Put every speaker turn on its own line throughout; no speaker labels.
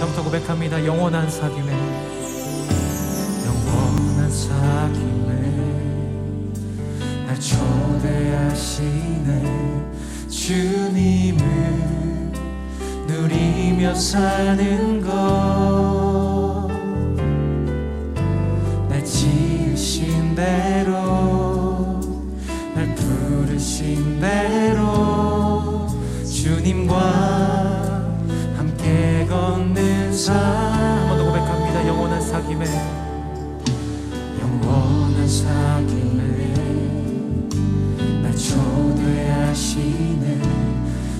처음부터 고백합니다. 영원한 사귐에. 영원한 사귐에. 날 초대하시네. 주님을 누리며 사는 것 날 지으신 대로 한 번 더 고백합니다. 영원한 사귐에. 영원한 사귐에 날 초대하시네.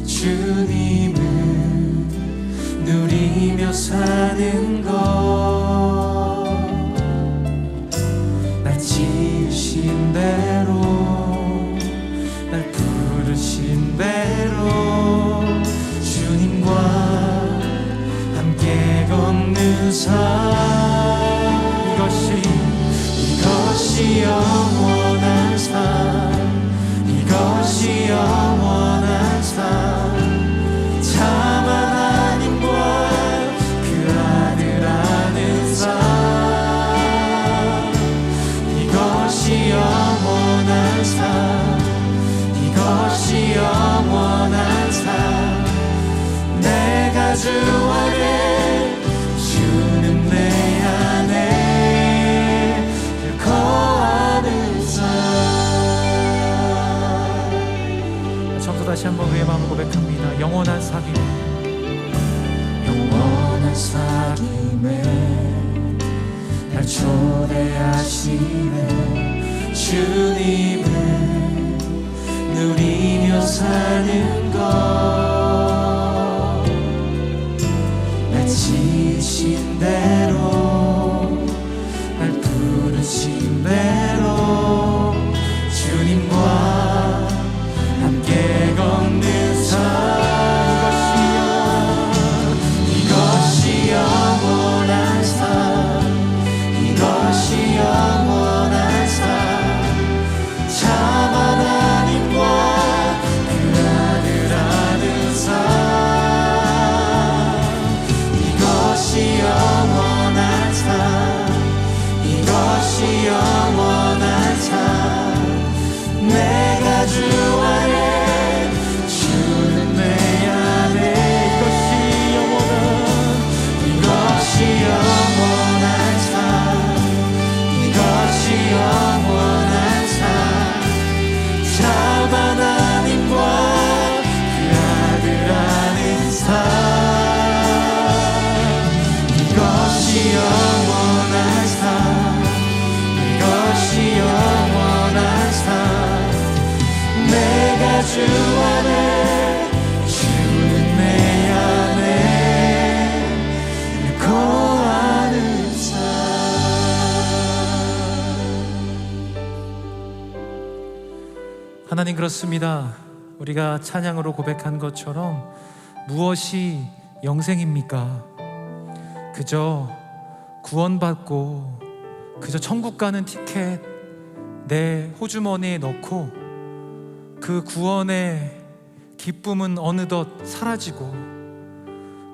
주님을 누리며 사는 것 걷는 삶 이것이 이것이 영원한 삶 이것이 영원한 삶 참 하나님과 그 아들 아는 삶 이것이 영원한 삶 이것이 영원한 삶 내가 주안 다시 한번 그의 마음을 고백합니다. 영원한 사귐. 영원한 사귐에 날 초대하시네. 주님을 누리며 사는 것날 지으신 대로 이것 하나님 그렇습니다 우리가 찬양으로 고백한 것처럼 무엇이 영생입니까? 그저 구원받고 그저 천국 가는 티켓 내 호주머니에 넣고 그 구원의 기쁨은 어느덧 사라지고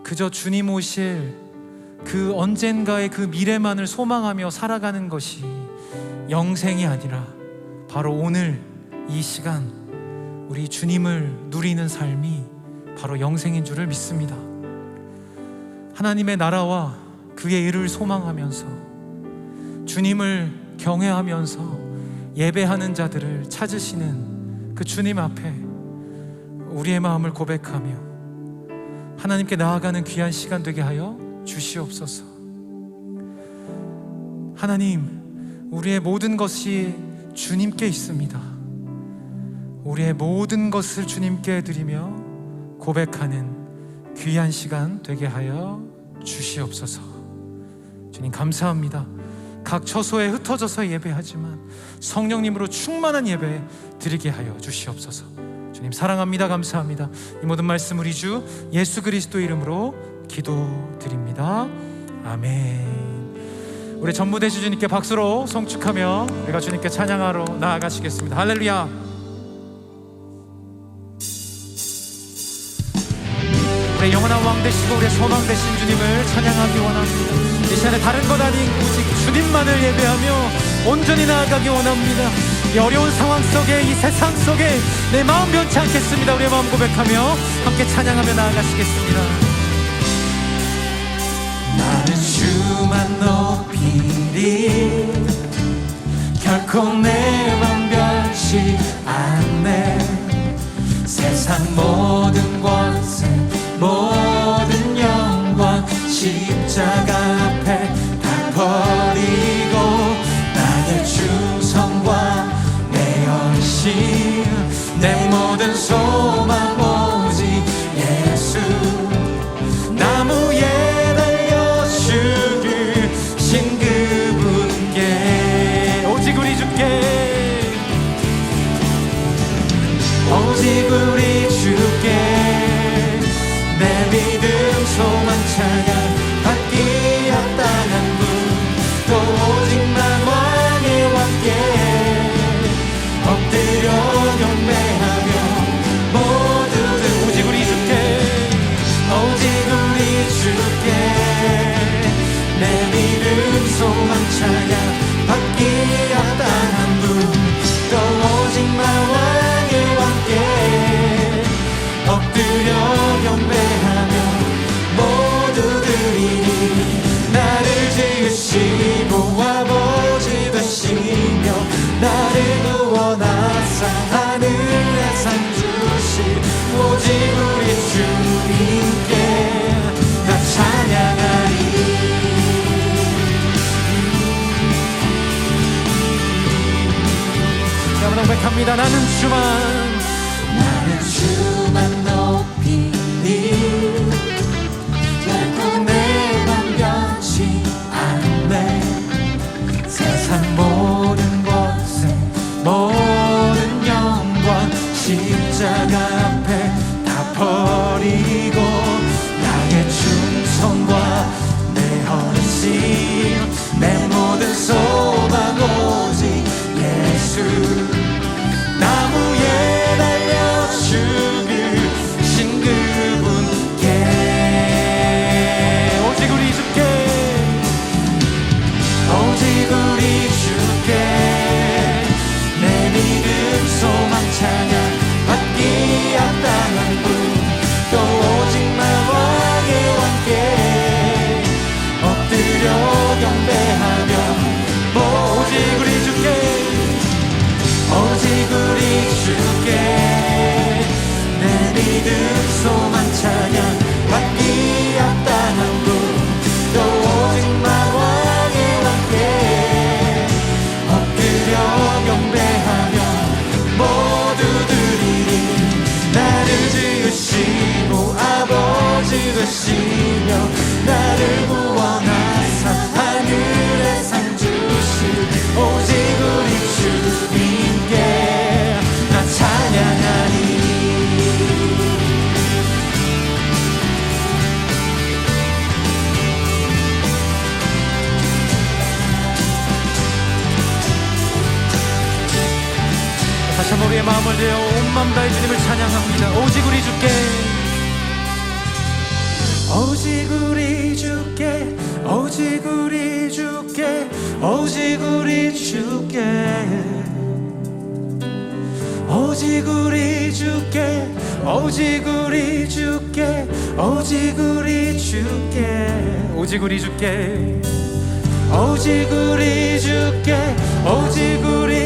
그저 주님 오실 그 언젠가의 그 미래만을 소망하며 살아가는 것이 영생이 아니라 바로 오늘 이 시간 우리 주님을 누리는 삶이 바로 영생인 줄을 믿습니다. 하나님의 나라와 그의 일을 소망하면서 주님을 경외하면서 예배하는 자들을 찾으시는 그 주님 앞에 우리의 마음을 고백하며 하나님께 나아가는 귀한 시간 되게 하여 주시옵소서. 하나님, 우리의 모든 것이 주님께 있습니다. 우리의 모든 것을 주님께 드리며 고백하는 귀한 시간 되게 하여 주시옵소서. 주님 감사합니다. 각 처소에 흩어져서 예배하지만 성령님으로 충만한 예배 드리게 하여 주시옵소서. 주님 사랑합니다. 감사합니다. 이 모든 말씀 우리 주 예수 그리스도 이름으로 기도드립니다. 아멘. 우리 전무대주 주님께 박수로 송축하며 우리가 주님께 찬양하러 나아가시겠습니다. 할렐루야. 우리 영원 영원한 왕 되시고 우리의 소망 되신 주님을 찬양하기 원합니다. 이 시간에 다른 것 아닌 오직 주님만을 예배하며 온전히 나아가기 원합니다. 이 어려운 상황 속에 이 세상 속에 내 마음 변치 않겠습니다. 우리의 마음 고백하며 함께 찬양하며 나아가시겠습니다. 나는 주만 높이리 결코 내맘 변치 않네 세상 모든 권세 모든 영광 십자가 앞에 다 버리고 나의 충성과 내 헌신 고백합니다. 나는 주만 다시 한번 우리의 마음을 내어 온 마음 다해 주님을 찬양합니다 오직 우리 주께 오직 우리 주께 오직 우리 주께 오직 우리 주께 오직 우리 주께 오직 우리 주께 오직 우리 주께 오직 우리 주께 오직 우리 주께 오직 우리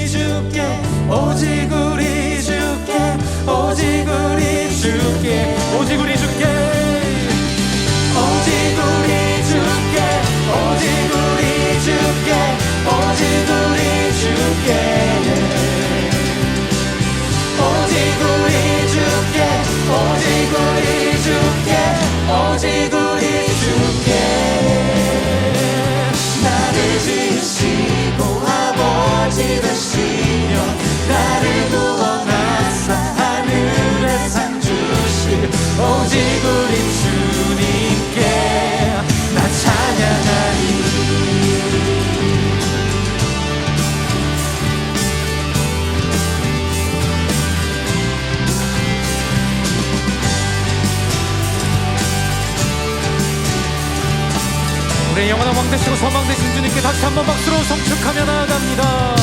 되시고 소망 되신 주님께 다시 한번 박수로 성축하며 나아갑니다.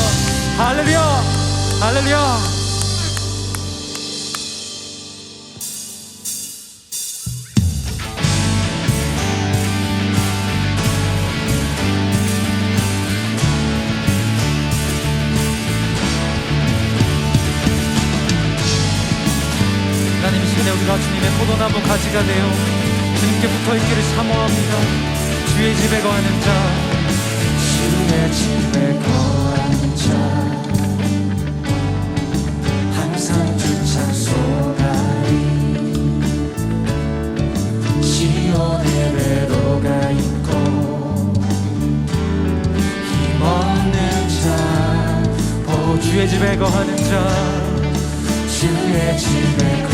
할렐루야! 할렐루야! 하나님 시간에 우리가 주님의 포도나무 가지가 되어 주님께 붙어있기를 사모합니다. 주의 집에 거하는 자.
주의 집에 거하는 자. 항상 주찬 소나리 시온의 매로 가 있고 힘없는 자.
보주의 집에 거하는 자.
주의 집에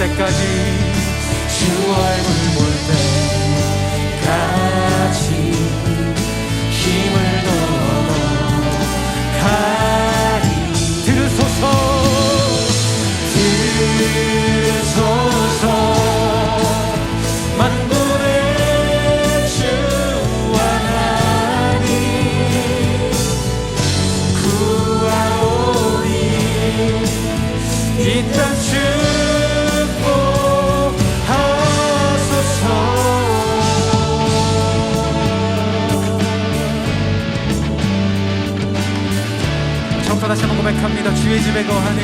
때까지.
주 얼굴 볼 때까지
고백합니다. 주의 집에 거하네.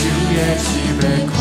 주의 집에 거하네.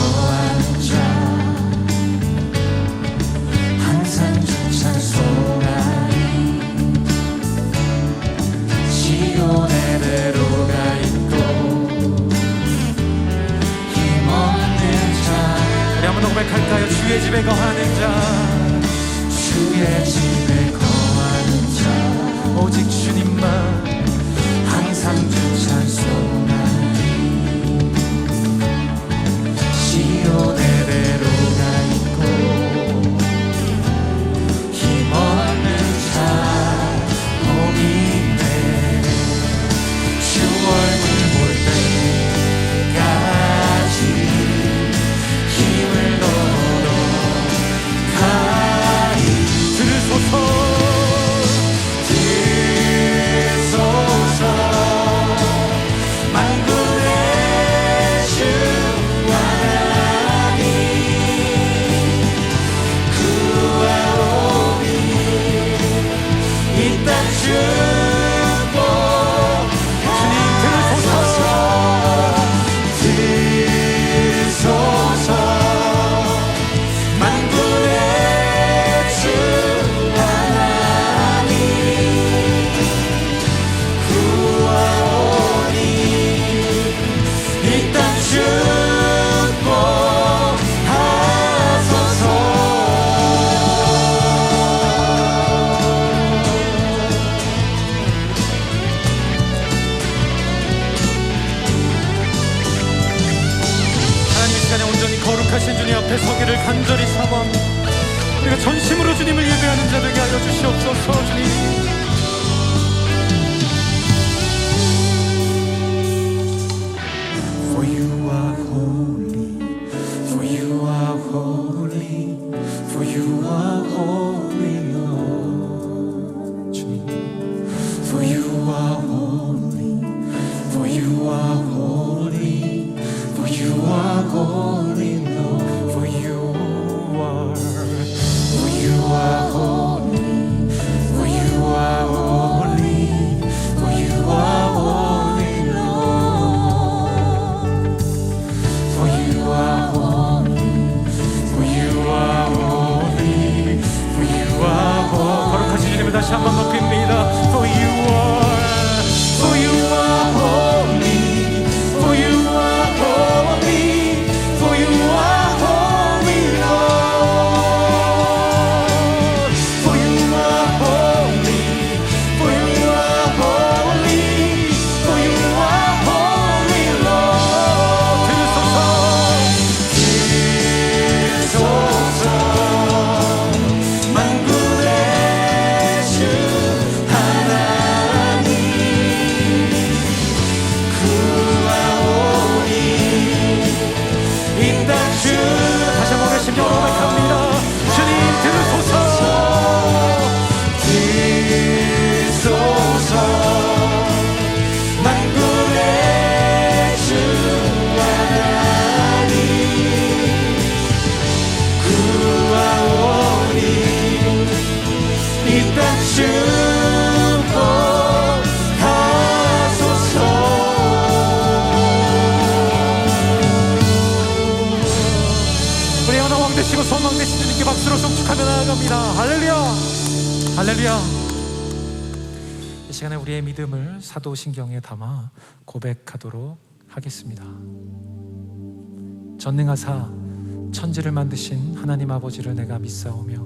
amor.
감사합니다. 할렐루야. 할렐루야. 이 시간에 우리의 믿음을 사도신경에 담아 고백하도록 하겠습니다. 전능하사 천지를 만드신 하나님 아버지를 내가 믿사오며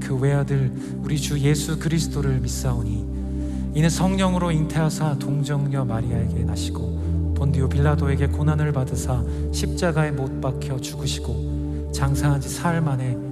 그 외아들 우리 주 예수 그리스도를 믿사오니 이는 성령으로 잉태하사 동정녀 마리아에게 나시고 본디오 빌라도에게 고난을 받으사 십자가에 못 박혀 죽으시고 장사한 지 사흘 만에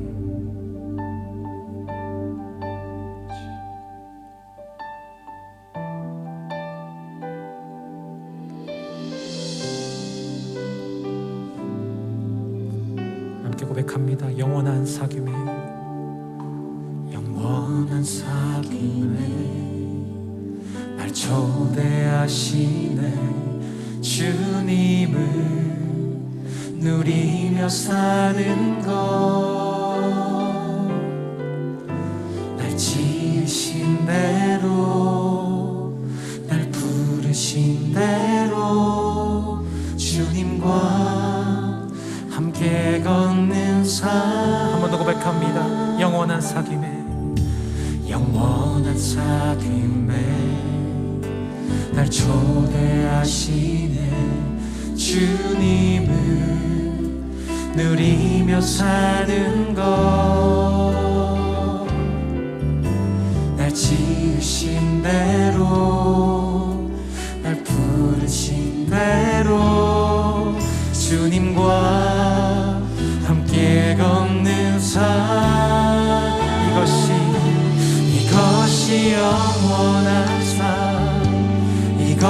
사귐에 날 초대하시네. 주님을 누리며 사는 것날 지으신 대로 날 부르신 대로 주님과 함께 걷는 삶 한 번 더 고백합니다. 영원한 사귐에 사귐에 날 초대하시네. 주님을 누리며 사는 것날 지으신 대로 날 부르신 대로 주님과 함께 걷는 삶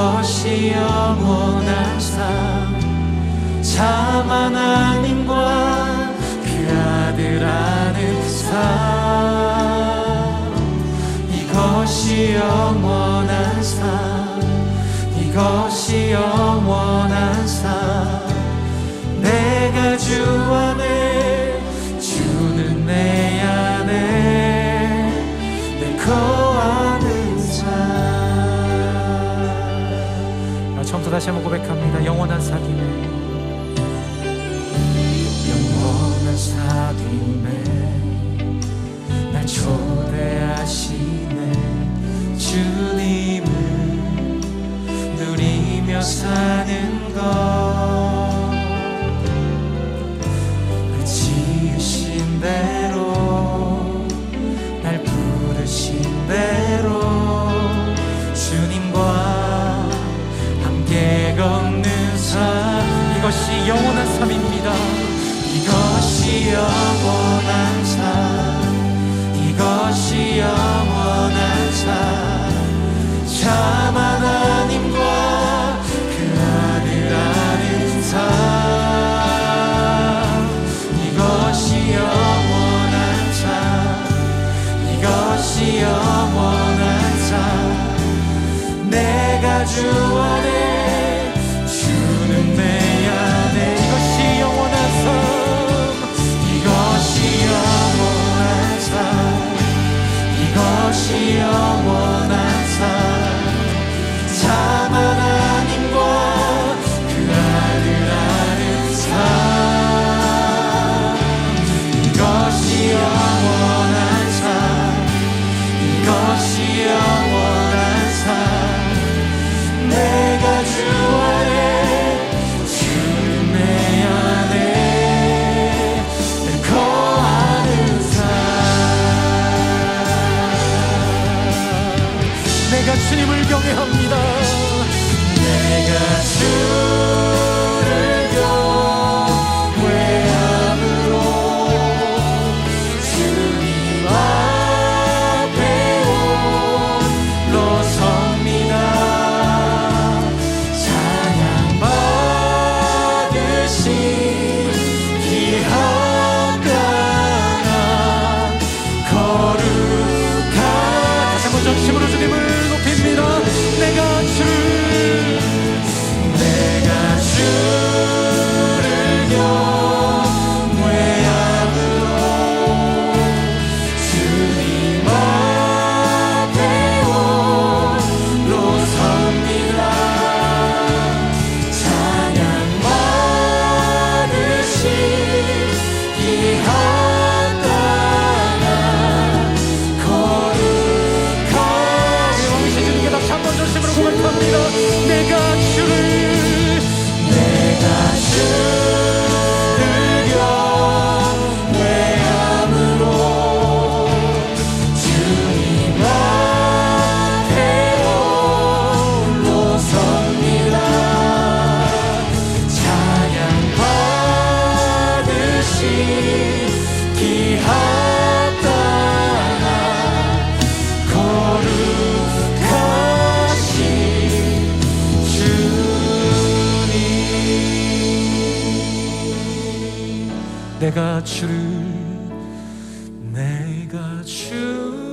것이 영원한 삶 참 하나님과 그 아들 아는 삶. 이것이 영원한 삶. 이것이 영원한 다시 한번 고백합니다. 영원한 사귐에 영원한 사귐에 날 초대하시네. 주님을 누리며 사는 것날 지으신 대로 날 부르신 대로 내가 주